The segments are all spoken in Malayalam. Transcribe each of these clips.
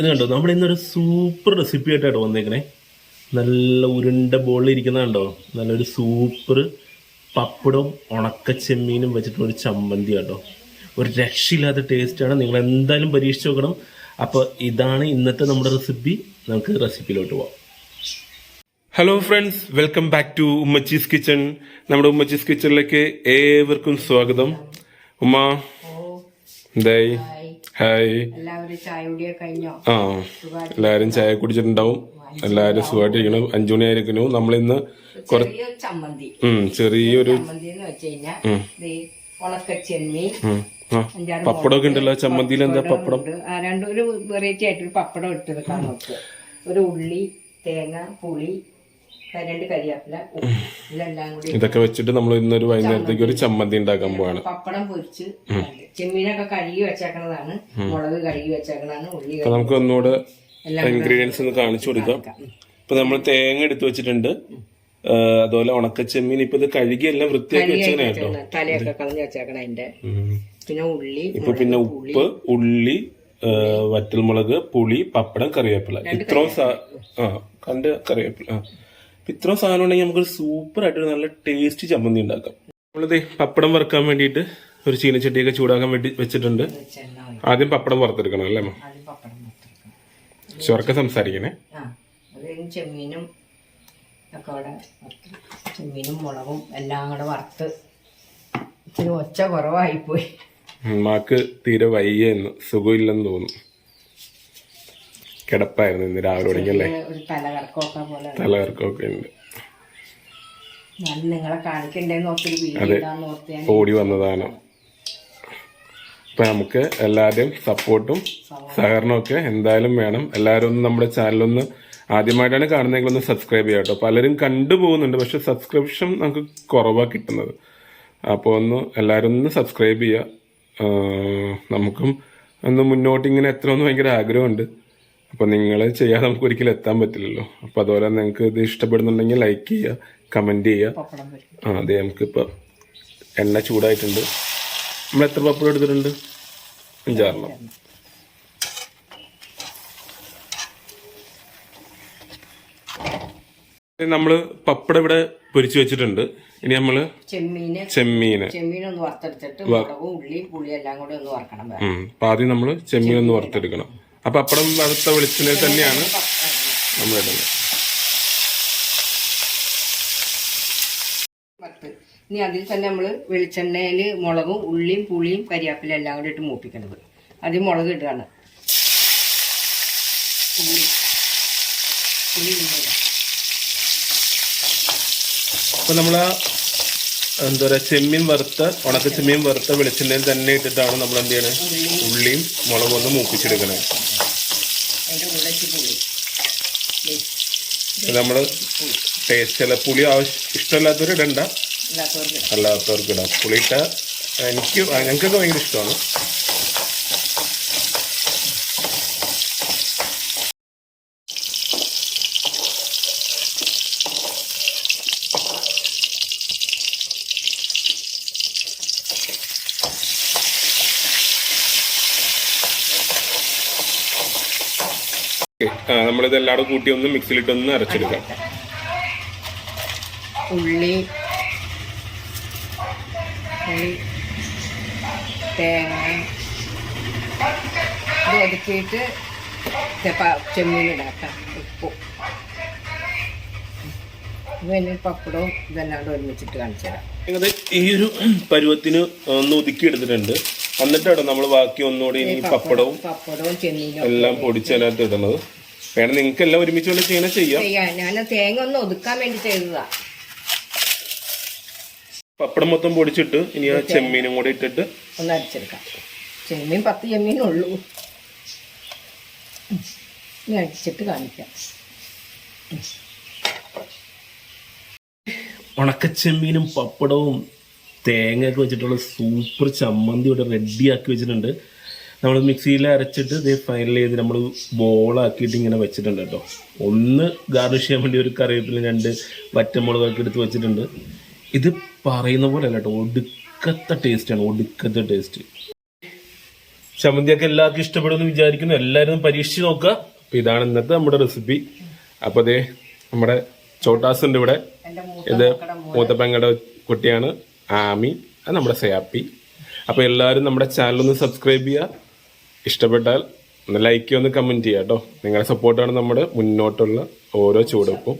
ഇത് കണ്ടോ? നമ്മൾ ഇന്നൊരു സൂപ്പർ റെസിപ്പി ആയിട്ടാണ് വന്നേക്കണേ. നല്ല ഉരുണ്ട ബോളിൽ ഇരിക്കുന്ന കണ്ടോ? നല്ലൊരു സൂപ്പർ പപ്പടവും ഉണക്ക ചെമ്മീനും വെച്ചിട്ടുള്ള ഒരു ചമ്മന്തി കേട്ടോ ഒരു രക്ഷയില്ലാത്ത ടേസ്റ്റാണ് നിങ്ങൾ എന്തായാലും പരീക്ഷിച്ച് നോക്കണം. അപ്പോൾ ഇതാണ് ഇന്നത്തെ നമ്മുടെ റെസിപ്പി നമുക്ക് റെസിപ്പിയിലോട്ട് പോവാം. Hello friends welcome back to Ummachi's kitchen നമ്മുടെ ഉമ്മച്ചീസ് കിച്ചണിലേക്ക് ഏവർക്കും സ്വാഗതം. ഉമ്മ എന്തായി? ഹായ്. ആ എല്ലാവരും ചായ കുടിച്ചിട്ടുണ്ടാവും. എല്ലാവരും സുഖമായിട്ടിരിക്കണം അഞ്ചു മണി ആയിരിക്കുന്നു നമ്മളിന്ന് ചെറിയൊരു പപ്പടമൊക്കെ ഉണ്ടല്ലോ. ചമ്മന്തിയിൽ എന്താ പപ്പടം രണ്ടൊരു വെറൈറ്റി ആയിട്ടൊരു പപ്പടം നോക്കുക ഒരു ഉള്ളി തേങ്ങ പുളി രണ്ട് കരിയാപ്പില ഇതെല്ലാം കൂടി ഇതൊക്കെ വെച്ചിട്ട് നമ്മൾ ഇന്നൊരു വൈകുന്നേരത്തേക്ക് ഒരു ചമ്മന്തി. ഉണ്ടാക്കാൻ പോവാണ്. പപ്പടം പൊരിച്ച് ചെമ്മീനൊക്കെ കഴുകി വെച്ചേക്കണതാണ്. മുളക് കഴുകി വെച്ചേക്കണതാണ്. ഉള്ളി അപ്പൊ നമുക്ക് ഒന്നുകൂടെ ഇൻഗ്രീഡിയൻസ് ഒന്ന് കാണിച്ചു കൊടുക്കാം. ഇപ്പൊ നമ്മൾ തേങ്ങ എടുത്തു വെച്ചിട്ടുണ്ട്. അതുപോലെ ഉണക്ക ചെമ്മീൻ. ഇപ്പൊ ഇത് കഴുകി എല്ലാം വൃത്തിയാക്കി വെച്ചേനെ തലയൊക്കെ കളഞ്ഞ് വെച്ചേക്കണ അതിന്റെ. പിന്നെ ഉള്ളി ഇപ്പൊ പിന്നെ ഉപ്പ് ഉള്ളി വറ്റൽമുളക് പുളി പപ്പടം കറിവേപ്പില. ഇത്രയും കണ്ട് കറിവേപ്പില. ആ ഇത്രയും സാധനം ഉണ്ടെങ്കിൽ നമുക്ക് സൂപ്പർ ആയിട്ട് നല്ല ടേസ്റ്റ് ചമ്മന്തി ഉണ്ടാക്കാം. നമ്മളിത് പപ്പടം വറുക്കാൻ വേണ്ടിയിട്ട് ഒരു ചീനച്ചട്ടിയൊക്കെ ചൂടാക്കാൻ വേണ്ടി വെച്ചിട്ടുണ്ട്. ആദ്യം പപ്പടം വറുത്തെടുക്കണം അല്ലേ അമ്മ? ചുരക്ക സംസാരിക്കണേ. ചെമ്മീനും ഒക്കെ അവിടെ ചെമ്മീനും മുളകും എല്ലാം കൂടെ വറുത്ത് ഇച്ചിരി ഒച്ച കുറവായിപ്പോയി. മാക്ക് തീരെ വയ്യെന്ന് സുഖമില്ലെന്ന് തോന്നുന്നു. കിടപ്പായിരുന്നു ഇന്ന് രാവിലെ തലകറക്കമൊക്കെ പോലെ തലകർക്കൊക്കെ ഉണ്ട്. അതെ നിങ്ങളെ കാണിക്കണ്ടേന്ന് ഓടി വന്നതാണ് അപ്പൊ നമുക്ക് എല്ലാവരുടെയും സപ്പോർട്ടും സഹകരണവും ഒക്കെ എന്തായാലും വേണം. എല്ലാവരും ഒന്ന് നമ്മുടെ ചാനലൊന്ന് ആദ്യമായിട്ടാണ് കാണുന്നതെങ്കിൽ ഒന്ന് സബ്സ്ക്രൈബ് ചെയ്യാം കേട്ടോ. പലരും കണ്ടുപോകുന്നുണ്ട് പക്ഷെ സബ്സ്ക്രിപ്ഷൻ നമുക്ക് കുറവാണ് കിട്ടുന്നത്. അപ്പോൾ ഒന്ന് എല്ലാവരും ഒന്ന് സബ്സ്ക്രൈബ് ചെയ്യുക നമുക്കും ഒന്ന് മുന്നോട്ട് ഇങ്ങനെ എത്തണമെന്ന് ഭയങ്കര ആഗ്രഹമുണ്ട്. അപ്പോൾ നിങ്ങൾ ചെയ്യാതെ നമുക്ക് ഒരിക്കലും എത്താൻ പറ്റില്ലല്ലോ. അപ്പോൾ അതുപോലെ നിങ്ങൾക്ക് ഇത് ഇഷ്ടപ്പെടുന്നുണ്ടെങ്കിൽ ലൈക്ക് ചെയ്യുക കമന്റ് ചെയ്യുക. ആ അതെ നമുക്കിപ്പോൾ എണ്ണ ചൂടായിട്ടുണ്ട്. നമ്മൾ എത്ര പപ്പടം എടുത്തിട്ടുണ്ട്? അഞ്ചാറെണ്ണം. നമ്മൾ പപ്പട ഇവിടെ പൊരിച്ചു വെച്ചിട്ടുണ്ട്. ഇനി നമ്മൾ ചെമ്മീന്. ചെമ്മീന്. ചെമ്മീനൊന്ന് വറുത്തെടുത്തിട്ട് മുളകും ഉള്ളിയും പുളിയും എല്ലാം കൂടെ ഒന്ന് വറക്കണം അപ്പൊ ആദ്യം നമ്മൾ ചെമ്മീൻ ഒന്ന് വറുത്തെടുക്കണം. അപ്പൊ അപ്പടം വറുത്ത വെളിച്ചെണ്ണയിൽ തന്നെയാണ് നമ്മൾ ഇടുന്നത്. ഇനി അതിൽ തന്നെ നമ്മൾ വെളിച്ചെണ്ണയിൽ മുളകും ഉള്ളിയും പുളിയും കരിയാപ്പിലും എല്ലാം കൂടി ഇട്ട് മൂപ്പിക്കണത് ആദ്യം മുളക് ഇടുകയാണ്. പുളി. അപ്പൊ നമ്മൾ എന്താ പറയാ ചെമ്മീൻ വറുത്ത ഉണക്ക ചെമ്മീൻ വറുത്ത വെളിച്ചെണ്ണയിൽ തന്നെ ഇട്ടിട്ടാണ് നമ്മൾ എന്ത് ചെയ്യണേ? ഉള്ളിയും മുളകും ഒന്ന് മൂപ്പിച്ചെടുക്കണേ. അതിന്റെ കൂടെ പുളി നമ്മൾ ടേസ്റ്റ് അല്ല പുളി ആവശ്യം ഇഷ്ടമില്ലാത്തവർ ഇടണ്ട. അല്ലാത്തവർക്ക് ഇടാം. പുളി ഇട്ട എനിക്ക് ഞങ്ങൾക്കൊക്കെ ഭയങ്കര ഇഷ്ടമാണ്. നമ്മളിത് എല്ലാവരും കൂട്ടി ഒന്ന് മിക്സിയിലിട്ടൊന്ന് അരച്ചെടുക്കാം. ഉള്ളി തേങ്ങ ഇത് ഒതുക്കിയിട്ട് ചെമ്മീൻ ഇടാക്കാം ഉപ്പും. തന്നെ പപ്പടവും ഇതെല്ലാം കൂടെ ഒരുമിച്ചിട്ട് കാണിച്ചു തരാം ഈ ഒരു പരുവത്തിന് ഒന്ന് ഒതുക്കി എടുത്തിട്ടുണ്ട് എന്നിട്ടാണ് നമ്മൾ ബാക്കി ഒന്നുകൂടി ഇനി പപ്പടവും പപ്പടവും ചെമ്മീനും എല്ലാം പൊടിച്ചതിനകത്ത് ഇടുന്നത് വേണം നിങ്ങൾക്ക് എല്ലാം ഒരുമിച്ച് കൊണ്ട് ചെയ്യണ ചെയ്യാം. ചെയ്യാം. ഞാൻ തേങ്ങ ഒന്ന് ഒതുക്കാൻ വേണ്ടി ചെയ്തതാ. പപ്പടം മൊത്തം പൊടിച്ചിട്ട് ഇനി ആ ചെമ്മീനും കൂടി ഇട്ടിട്ട് ഒന്ന് അടിച്ചെടുക്കാം ചെമ്മീൻ പത്ത് ചെമ്മീനുള്ളൂ ഉള്ളൂ. ഇനി അടിച്ചിട്ട് കാണിക്കാം. ഉണക്കച്ചെമ്മീനും പപ്പടവും തേങ്ങയൊക്കെ വെച്ചിട്ടുള്ള സൂപ്പർ ചമ്മന്തി ഇവിടെ റെഡിയാക്കി വെച്ചിട്ടുണ്ട്. നമ്മൾ മിക്സിയിൽ അരച്ചിട്ട് ഇത് ഫൈനൽ ചെയ്ത് നമ്മൾ ബോളാക്കിയിട്ട് ഇങ്ങനെ വെച്ചിട്ടുണ്ട് കേട്ടോ. ഒന്ന് ഗാർണിഷ് ചെയ്യാൻ വേണ്ടി ഒരു കറിവേപ്പില രണ്ട് വറ്റമുളകൊക്കെ എടുത്ത് വെച്ചിട്ടുണ്ട്. ഇത് പറയുന്ന പോലെ അല്ല കേട്ടോ ഒടുക്കത്തെ ടേസ്റ്റാണ് ഒടുക്കത്തെ ടേസ്റ്റ് ചമ്മന്തിയൊക്കെ എല്ലാവർക്കും ഇഷ്ടപ്പെടുമെന്ന് വിചാരിക്കുന്നു. എല്ലാവരും പരീക്ഷിച്ച് നോക്കുക. അപ്പം ഇതാണ് ഇന്നത്തെ നമ്മുടെ റെസിപ്പി അപ്പോൾ അതെ നമ്മുടെ ചോട്ടാസ് ഉണ്ട് ഇവിടെ ഇത് മൂത്ത മൂത്തപ്പങ്ങളുടെ കുട്ടിയാണ്. ആമി അത് നമ്മുടെ സയാപ്പി. അപ്പോൾ എല്ലാവരും നമ്മുടെ ചാനൽ ഒന്ന് സബ്സ്ക്രൈബ് ചെയ്യുക. ഇഷ്ടപ്പെട്ടാൽ ഒന്ന് ലൈക്ക് ചെയ്യുക ഒന്ന് കമന്റ് ചെയ്യുക കേട്ടോ നിങ്ങളുടെ സപ്പോർട്ടാണ് നമ്മുടെ മുന്നോട്ടുള്ള ഓരോ ചുവടുപ്പും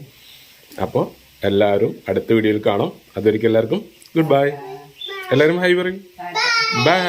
അപ്പോൾ എല്ലാവരും അടുത്ത വീഡിയോയിൽ കാണാം. അതൊരിക്കും എല്ലാവർക്കും ഗുഡ് ബൈ എല്ലാവരും ഹൈ പറയും. ബൈ